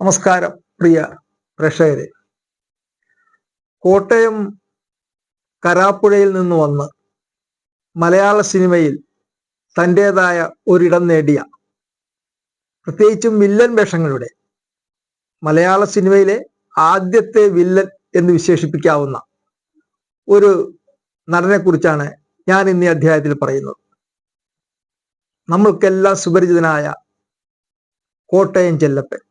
നമസ്കാരം പ്രിയ പ്രേക്ഷകരെ. കോട്ടയം കരാപ്പുഴയിൽ നിന്ന് വന്ന് മലയാള സിനിമയിൽ തന്റെതായ ഒരിടം നേടിയ പ്രത്യേകിച്ചും വില്ലൻ വേഷങ്ങളുടെ മലയാള സിനിമയിലെ ആദ്യത്തെ വില്ലൻ എന്ന് വിശേഷിപ്പിക്കാവുന്ന ഒരു നടനെക്കുറിച്ചാണ് ഞാൻ ഇന്ന് ഈ അധ്യായത്തിൽ പറയുന്നത്. നമ്മൾക്കെല്ലാം സുപരിചിതനായ കോട്ടയം ചെല്ലപ്പൻ.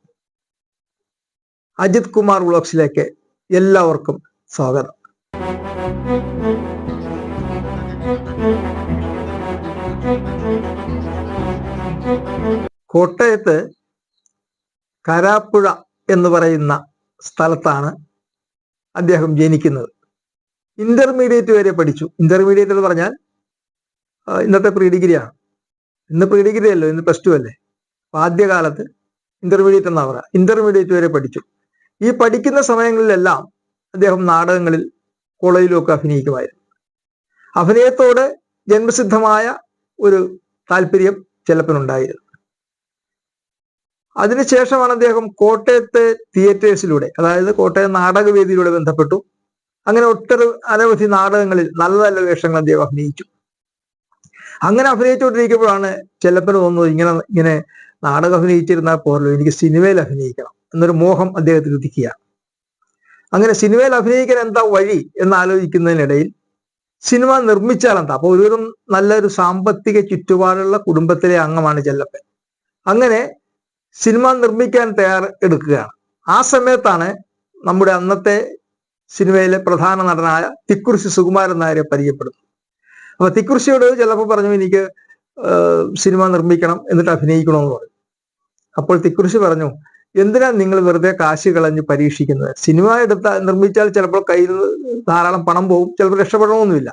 അജിത് കുമാർ വ്ളോഗ്സിലേക്ക് എല്ലാവർക്കും സ്വാഗതം. കോട്ടയത്ത് കരാപ്പുഴ എന്ന് പറയുന്ന സ്ഥലത്താണ് അദ്ദേഹം ജനിക്കുന്നത്. ഇന്റർമീഡിയറ്റ് വരെ പഠിച്ചു. ഇന്റർമീഡിയറ്റ് എന്ന് പറഞ്ഞാൽ ഇന്നത്തെ പ്രീ ഡിഗ്രിയാണ് ഇന്ന് പ്രീ ഡിഗ്രി അല്ലോ? ഇന്ന് പ്ലസ് ടു അല്ലേ? ആദ്യകാലത്ത് ഇന്റർമീഡിയറ്റ് എന്നാ പറയുക ഇന്റർമീഡിയറ്റ് വരെ പഠിച്ചു. ഈ പഠിക്കുന്ന സമയങ്ങളിലെല്ലാം അദ്ദേഹം നാടകങ്ങളിൽ കോളേജിലുമൊക്കെ അഭിനയിക്കുമായിരുന്നു. അഭിനയത്തോട് ജന്മസിദ്ധമായ ഒരു താല്പര്യം ചെലപ്പനുണ്ടായിരുന്നു. അതിനുശേഷമാണ് അദ്ദേഹം കോട്ടയത്തെ തിയേറ്റേഴ്സിലൂടെ അതായത് കോട്ടയം നാടകവേദിയിലൂടെ ബന്ധപ്പെട്ടു. അങ്ങനെ ഒട്ടൊരു അനവധി നാടകങ്ങളിൽ നല്ല നല്ല വേഷങ്ങൾ അദ്ദേഹം അഭിനയിച്ചു. അങ്ങനെ അഭിനയിച്ചുകൊണ്ടിരിക്കുമ്പോഴാണ് ചെല്ലപ്പന് തോന്നുന്നത് ഇങ്ങനെ ഇങ്ങനെ നാടകം അഭിനയിച്ചിരുന്നാൽ പോരല്ലോ എനിക്ക് സിനിമയിൽ അഭിനയിക്കണം. എന്നൊരു മോഹം അദ്ദേഹത്തിൽ ഉദിക്കുക അങ്ങനെ സിനിമയിൽ അഭിനയിക്കാൻ എന്താ വഴി എന്ന് ആലോചിക്കുന്നതിനിടയിൽ സിനിമ നിർമ്മിച്ചാൽ എന്താ? അപ്പൊ ഒരു നല്ലൊരു സാമ്പത്തിക ചുറ്റുപാടുള്ള കുടുംബത്തിലെ അംഗമാണ് ചെല്ലപ്പൻ. അങ്ങനെ സിനിമ നിർമ്മിക്കാൻ തയ്യാർ എടുക്കുകയാണ്. ആ സമയത്താണ് നമ്മുടെ അന്നത്തെ സിനിമയിലെ പ്രധാന നടനായ തിക്കുറിശി സുകുമാരൻ നായരെ പരിചയപ്പെടുന്നത്. അപ്പൊ തിക്കുറിശിയോട് ചിലപ്പോൾ പറഞ്ഞു എനിക്ക് സിനിമ നിർമ്മിക്കണം എന്നിട്ട് അഭിനയിക്കണമെന്ന് പറഞ്ഞു. അപ്പോൾ തിക്കുറിശി പറഞ്ഞു എന്തിനാ നിങ്ങൾ വെറുതെ കാശ് കളഞ്ഞ് പരീക്ഷിക്കുന്നത്? സിനിമ എടുത്താൽ നിർമ്മിച്ചാൽ ചിലപ്പോൾ കയ്യിൽ ധാരാളം പണം പോകും ചിലപ്പോൾ രക്ഷപ്പെടണമൊന്നുമില്ല.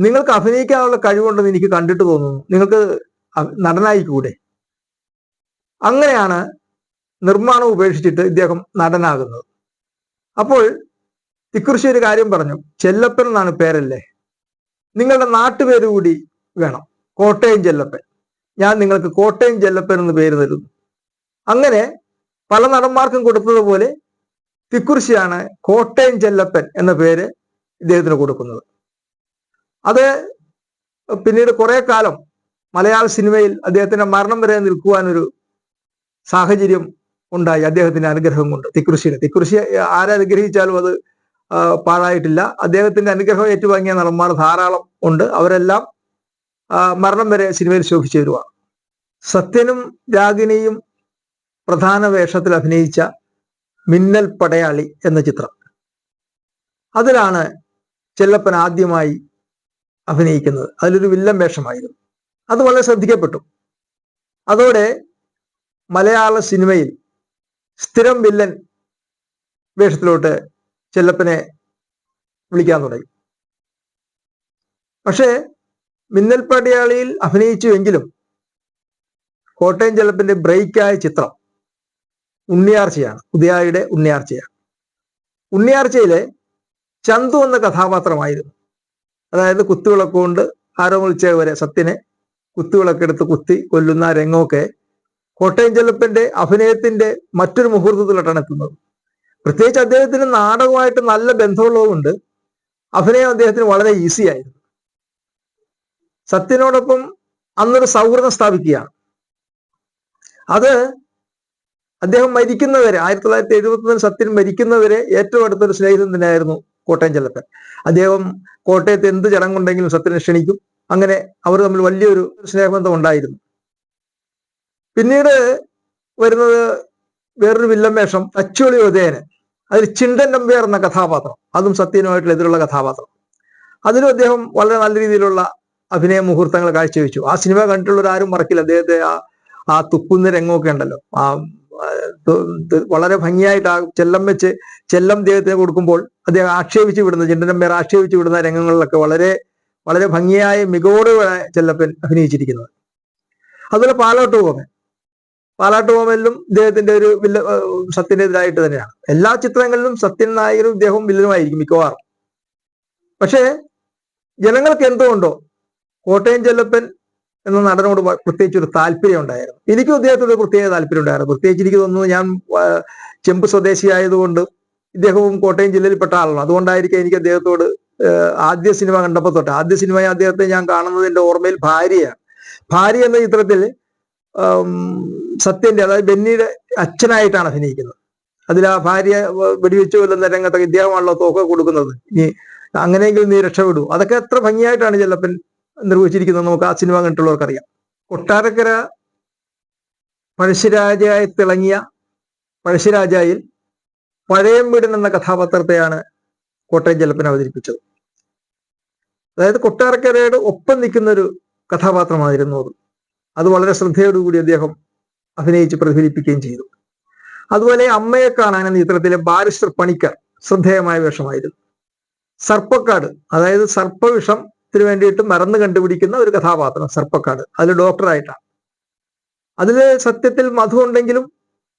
നിങ്ങൾക്ക് അഭിനയിക്കാനുള്ള കഴിവുണ്ടെന്ന് എനിക്ക് കണ്ടിട്ട് തോന്നുന്നു. നിങ്ങൾക്ക് നടനായിക്കൂടെ? അങ്ങനെയാണ് നിർമ്മാണം ഉപേക്ഷിച്ചിട്ട് ഇദ്ദേഹം നടനാകുന്നത്. അപ്പോൾ തിക്കുറിശി ഒരു കാര്യം പറഞ്ഞു. ചെല്ലപ്പൻ എന്നാണ് പേരല്ലേ? നിങ്ങളുടെ നാട്ടുപേര് കൂടി വേണം. കോട്ടയം ചെല്ലപ്പൻ. ഞാൻ നിങ്ങൾക്ക് കോട്ടയം ചെല്ലപ്പൻ എന്ന് പേര് തരുന്നു. അങ്ങനെ പല നടന്മാർക്കും കൊടുത്തതുപോലെ തിക്കുറിശിയാണ് കോട്ടയം ചെല്ലപ്പൻ എന്ന പേര് ഇദ്ദേഹത്തിന് കൊടുക്കുന്നത്. അത് പിന്നീട് കുറെ കാലം മലയാള സിനിമയിൽ അദ്ദേഹത്തിന്റെ മരണം വരെ നിൽക്കുവാനൊരു സാഹചര്യം ഉണ്ടായി. അദ്ദേഹത്തിന്റെ അനുഗ്രഹം കൊണ്ട് തിക്കുറിശിയുടെ തിക്കുറിശി അനുഗ്രഹിച്ചാലും അത് പാഴായിട്ടില്ല. അദ്ദേഹത്തിന്റെ അനുഗ്രഹം ഏറ്റുവാങ്ങിയ നടന്മാർ ധാരാളം ഉണ്ട്. അവരെല്ലാം മരണം വരെ സിനിമയിൽ ശോഭിച്ചു വരുവാണ്. സത്യനും രാഗിണിയും പ്രധാന വേഷത്തിൽ അഭിനയിച്ച മിന്നൽ പടയാളി എന്ന ചിത്രം. അതിലാണ് ചെല്ലപ്പൻ ആദ്യമായി അഭിനയിക്കുന്നത്. അതിലൊരു വില്ലൻ വേഷമായിരുന്നു. അത് വളരെ ശ്രദ്ധിക്കപ്പെട്ടു. അതോടെ മലയാള സിനിമയിൽ സ്ഥിരം വില്ലൻ വേഷത്തിലോട്ട് ചെല്ലപ്പനെ വിളിക്കാൻ തുടങ്ങി. പക്ഷേ മിന്നൽ പടയാളിയിൽ അഭിനയിച്ചുവെങ്കിലും കോട്ടയം ചെല്ലപ്പന്റെ ബ്രേക്കായ ചിത്രം ഉണ്ണിയാർച്ചയാണ് ഉദയായുടെ ഉണ്ണിയാർച്ചയാണ്. ഉണ്ണിയാർച്ചയിലെ ചന്തു എന്ന കഥാപാത്രമായിരുന്നു. അതായത് കുത്തുവിളക്ക് കൊണ്ട് ആരോമൊളിച്ച വരെ സത്യനെ കുത്തുവിളക്കെടുത്ത് കുത്തി കൊല്ലുന്ന രംഗമൊക്കെ കോട്ടയം ചെല്ലപ്പന്റെ അഭിനയത്തിന്റെ മറ്റൊരു മുഹൂർത്തത്തിലോട്ടാണ് എത്തുന്നത്. പ്രത്യേകിച്ച് അദ്ദേഹത്തിന് നാടകമായിട്ട് നല്ല ബന്ധമുള്ളതുകൊണ്ട് അഭിനയം അദ്ദേഹത്തിന് വളരെ ഈസി ആയിരുന്നു. സത്യനോടൊപ്പം അന്നൊരു സൗഹൃദം സ്ഥാപിക്കുകയാണ്. അത് അദ്ദേഹം മരിക്കുന്നവരെ ആയിരത്തി തൊള്ളായിരത്തി എഴുപത്തൊന്നിൽ സത്യൻ മരിക്കുന്നവരെ ഏറ്റവും അടുത്തൊരു സ്നേഹിതൻ തന്നെയായിരുന്നു കോട്ടയം ചെല്ലപ്പൻ. അദ്ദേഹം കോട്ടയത്ത് എന്ത് ചടങ്ങുണ്ടെങ്കിലും സത്യനെ ക്ഷണിക്കും. അങ്ങനെ അവർ തമ്മിൽ വലിയൊരു സ്നേഹബന്ധം ഉണ്ടായിരുന്നു. പിന്നീട് വരുന്നത് വേറൊരു വില്ലൻ വേഷം അച്ചുവളി ഉദയന്. അതിൽ ചിണ്ടൻ നമ്പ്യാർ എന്ന കഥാപാത്രം അതും സത്യനുമായിട്ടുള്ള എതിരുള്ള കഥാപാത്രം. അതിലും അദ്ദേഹം വളരെ നല്ല രീതിയിലുള്ള അഭിനയ മുഹൂർത്തങ്ങൾ കാഴ്ചവെച്ചു. ആ സിനിമ കണ്ടിട്ടുള്ളവർ ആരും മറക്കില്ല. അദ്ദേഹത്തെ ആ ആ തുപ്പുന്ന രംഗമൊക്കെ ഉണ്ടല്ലോ. ആ വളരെ ഭംഗിയായിട്ട് ആ ചെല്ലം വെച്ച് ചെല്ലം ദൈവത്തിന് കൊടുക്കുമ്പോൾ അദ്ദേഹം ആക്ഷേപിച്ചു വിടുന്ന ചിണ്ടനമ്പേർ ആക്ഷേപിച്ചു വിടുന്ന രംഗങ്ങളിലൊക്കെ വളരെ വളരെ ഭംഗിയായ മികവോടെ ചെല്ലപ്പൻ അഭിനയിച്ചിരിക്കുന്നത്. അതുപോലെ പാലോട്ട് പോമൻ പാലാട്ട് പോമലിലും ഇദ്ദേഹത്തിന്റെ ഒരു വില്ല സത്യനെതിരായിട്ട് തന്നെയാണ്. എല്ലാ ചിത്രങ്ങളിലും സത്യൻ നായകനും ഇദ്ദേഹവും വില്ലനുമായിരിക്കും മിക്കവാറും. പക്ഷേ ജനങ്ങൾക്ക് എന്തുകൊണ്ടോ കോട്ടയം ചെല്ലപ്പൻ എന്ന നടനോട് പ്രത്യേകിച്ച് ഒരു താല്പര്യം ഉണ്ടായിരുന്നു. എനിക്കും അദ്ദേഹത്തോട് പ്രത്യേക താല്പര്യം ഉണ്ടായിരുന്നു. പ്രത്യേകിച്ച് എനിക്ക് തോന്നുന്നു ഞാൻ ചെമ്പ് സ്വദേശിയായതുകൊണ്ട് ഇദ്ദേഹവും കോട്ടയം ജില്ലയിൽപ്പെട്ട ആളാണ്. അതുകൊണ്ടായിരിക്കും എനിക്ക് അദ്ദേഹത്തോട് ആദ്യ സിനിമ കണ്ടപ്പോൾ തൊട്ട് ആദ്യ സിനിമയെ അദ്ദേഹത്തെ ഞാൻ കാണുന്നത് ഓർമ്മയിൽ ഭാര്യയാണ്. ഭാര്യ എന്ന ചിത്രത്തിൽ സത്യന്റെ അതായത് ബെന്നിയുടെ അച്ഛനായിട്ടാണ് അഭിനയിക്കുന്നത്. അതിൽ ആ ഭാര്യ വെടിവെച്ച് കൊല്ലുന്ന രംഗത്തൊക്കെ ഇദ്ദേഹമാണല്ലോ തോക്ക കൊടുക്കുന്നത്. ഇനി അങ്ങനെയെങ്കിലും നീ രക്ഷപ്പെടൂ. അതൊക്കെ എത്ര ഭംഗിയായിട്ടാണ് ചെല്ലപ്പൻ നിർവഹിച്ചിരിക്കുന്നത് നമുക്ക് ആ സിനിമ കണ്ടിട്ടുള്ളവർക്കറിയാം കൊട്ടാരക്കര പഴശ്ശിരാജയായി തിളങ്ങിയ പഴശ്ശിരാജായിൽ പഴയംവീടൻ എന്ന കഥാപാത്രത്തെയാണ് കോട്ടയം ചെലപ്പൻ അവതരിപ്പിച്ചത്. അതായത് കൊട്ടാരക്കരയുടെ ഒപ്പം നിൽക്കുന്ന ഒരു കഥാപാത്രമായിരുന്നു അത്. അത് വളരെ ശ്രദ്ധയോടുകൂടി അദ്ദേഹം അഭിനയിച്ച് പ്രതിഫലിപ്പിക്കുകയും ചെയ്തു. അതുപോലെ അമ്മയെ കാണാൻ എന്ന ചിത്രത്തിലെ ബാരിസ്റ്റർ പണിക്കർ ശ്രദ്ധേയമായ വേഷമായിരുന്നു. സർപ്പക്കാട് അതായത് സർപ്പവിഷത്തിന് വേണ്ടിയിട്ട് മറന്ന് കണ്ടുപിടിക്കുന്ന ഒരു കഥാപാത്രം സർപ്പക്കാട്. അതിൽ ഡോക്ടറായിട്ടാണ്. അതിൽ സത്യത്തിൽ മധു ഉണ്ടെങ്കിലും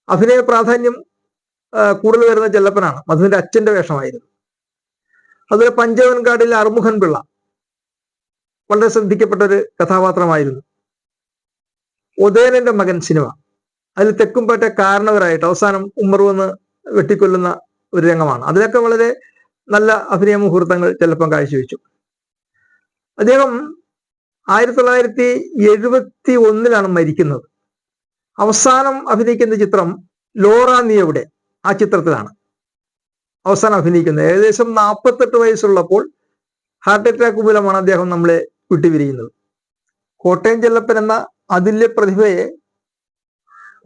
അഭിനയ പ്രാധാന്യം കൂടുതൽ വരുന്ന ചെല്ലപ്പനാണ്. മധുവിന്റെ അച്ഛന്റെ വേഷമായിരുന്നു. അതുപോലെ പഞ്ചവൻകാടിലെ അറുമുഖൻ പിള്ള വളരെ ശ്രദ്ധിക്കപ്പെട്ട ഒരു കഥാപാത്രമായിരുന്നു. ഉദയനന്റെ മകൻ സിനിമ. അതിൽ തെക്കുംപേട്ട കാരണവരായിട്ട് അവസാനം ഉമ്മർ വന്ന് വെട്ടിക്കൊല്ലുന്ന ഒരു രംഗമാണ്. അതിലൊക്കെ വളരെ നല്ല അഭിനയ മുഹൂർത്തങ്ങൾ ചിലപ്പം കാഴ്ചവെച്ചു. അദ്ദേഹം ആയിരത്തി തൊള്ളായിരത്തി എഴുപത്തി ഒന്നിലാണ് മരിക്കുന്നത്. അവസാനം അഭിനയിക്കുന്ന ചിത്രം ലോറ നീ എവിടെ ആ ചിത്രത്തിലാണ്. അവസാനം അഭിനയിക്കുന്നത്. ഏകദേശം നാൽപ്പത്തെട്ട് വയസ്സുള്ളപ്പോൾ ഹാർട്ട് അറ്റാക്ക് മൂലമാണ് അദ്ദേഹം നമ്മളെ വിട്ടുപിരിയുന്നത്. കോട്ടയം ചെല്ലപ്പൻ എന്ന അതുല്യ പ്രതിഭയെ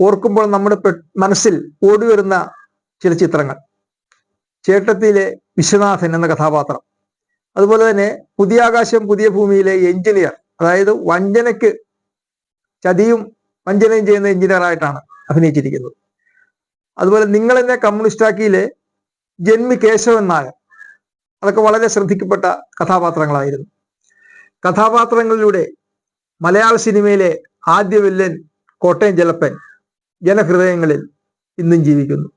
ഓർക്കുമ്പോൾ നമ്മുടെ മനസ്സിൽ ഓടിവരുന്ന ചില ചിത്രങ്ങൾ. ചേട്ടത്തിയിലെ വിശ്വനാഥൻ എന്ന കഥാപാത്രം. അതുപോലെ തന്നെ പുതിയ ആകാശം പുതിയ ഭൂമിയിലെ എഞ്ചിനീയർ അതായത് വഞ്ചനയ്ക്ക് ചതിയും വഞ്ചനയും ചെയ്യുന്ന എഞ്ചിനീയർ ആയിട്ടാണ് അഭിനയിച്ചിരിക്കുന്നത്. അതുപോലെ നിങ്ങൾ എന്നെ കമ്മ്യൂണിസ്റ്റാക്കിയിലെ ജന്മി കേശവൻ നായർ. അതൊക്കെ വളരെ ശ്രദ്ധിക്കപ്പെട്ട കഥാപാത്രങ്ങളായിരുന്നു. കഥാപാത്രങ്ങളിലൂടെ മലയാള സിനിമയിലെ ആദ്യ വില്ലൻ കോട്ടയം ജലപ്പൻ ജനഹൃദയങ്ങളിൽ ഇന്നും ജീവിക്കുന്നു.